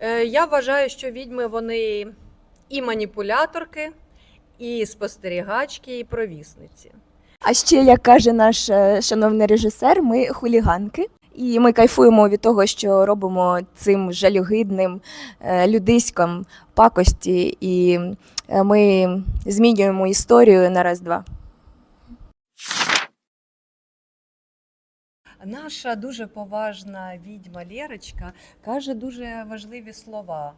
Е, Я вважаю, що відьми вони і маніпуляторки, і спостерігачки, і провісниці. А ще, як каже наш е, шановний режисер, ми хуліганки. І ми кайфуємо від того, що робимо цим жалюгидним е, людиськам пакості, і ми змінюємо історію на раз-два. Наша дуже поважна відьма Лєрочка каже дуже важливі слова: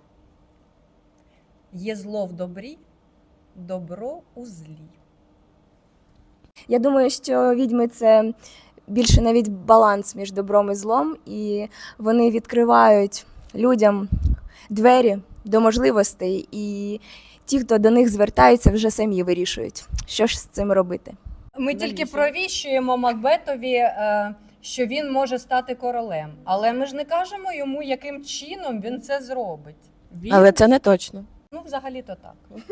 є зло в добрі, добро у злі. Я думаю, що відьми це більше навіть баланс між добром і злом, і вони відкривають людям двері до можливостей, і ті, хто до них звертається, вже самі вирішують, що ж з цим робити. Ми тільки провіщуємо Макбетові, е, що він може стати королем, але ми ж не кажемо йому, яким чином він це зробить. Він, Але це не точно. ну, взагалі-то так.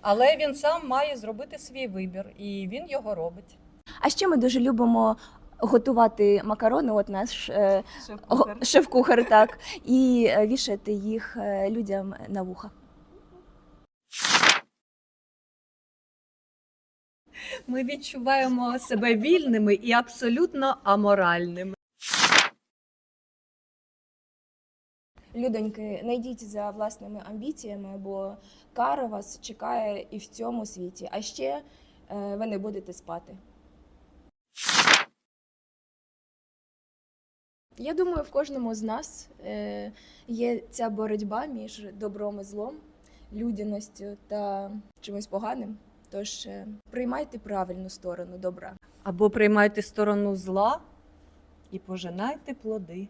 Але він сам має зробити свій вибір, і він його робить. А ще ми дуже любимо готувати макарони, от наш е, шеф-кухар, так, і е, вішати їх е, людям на вуха. Ми відчуваємо себе вільними і абсолютно аморальними. Людоньки, найдіть за власними амбіціями, бо кара вас чекає і в цьому світі. А ще е, ви не будете спати. Я думаю, в кожному з нас е, є ця боротьба між добром і злом, людяністю та чимось поганим. Тож е, приймайте правильну сторону добра. Або приймайте сторону зла і пожинайте плоди.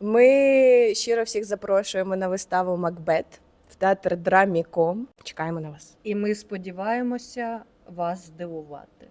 Ми щиро всіх запрошуємо на виставу Макбет в театр Драмі.ком. Чекаємо на вас. І ми сподіваємося вас здивувати.